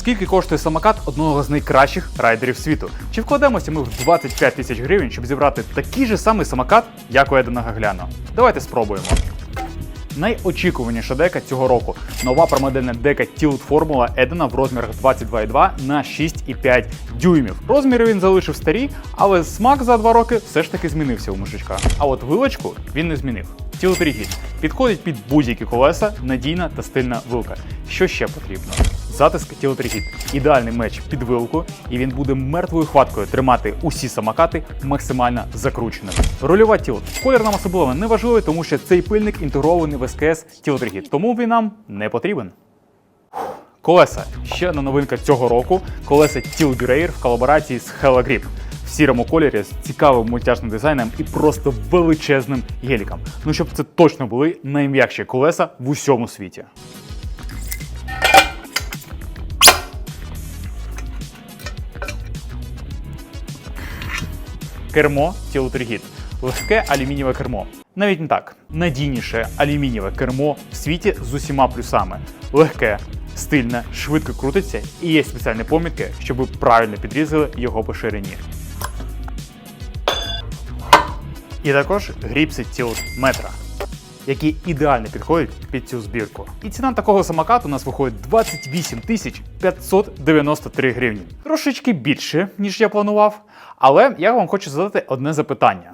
Скільки коштує самокат одного з найкращих райдерів світу? Чи вкладемося ми в 25 тисяч гривень, щоб зібрати такий же самий самокат, як у Едена Гагляна? Давайте спробуємо. Найочікуваніша дека цього року нова промодельна дека Tilt Formula Едена в розмірах 22,2 на 6,5 дюймів. Розміри він залишив старі, але смак за два роки все ж таки змінився у мужичка. А от вилочку він не змінив. Rigid підходить під будь-які колеса, надійна та стильна вилка. Що ще потрібно? Затиск Rigid. ідеальний меч під вилку, і він буде мертвою хваткою тримати усі самокати максимально закрученими. Рульова тілт. Колір нам особливо не важливий, тому що цей пильник інтегрований в СКС Rigid, тому він нам не потрібен. Колеса. Ще одна новинка цього року. Колеса Tilt Grayer в колаборації з Hella Grip. В сірому кольорі з цікавим мультяшним дизайном і просто величезним геліком. Ну щоб це точно були найм'якші колеса в усьому світі. Кермо Rigid. Легке алюмінієве кермо. Навіть не так. Надійніше алюмінієве кермо в світі з усіма плюсами. Легке, стильне, швидко крутиться і є спеціальні помітки, щоб ви правильно підрізали його по ширині. І також гріпси тіл метра, які ідеально підходять під цю збірку. І ціна такого самокату у нас виходить 28 тисяч 593 гривні. Трошечки більше, ніж я планував. Але я вам хочу задати одне запитання.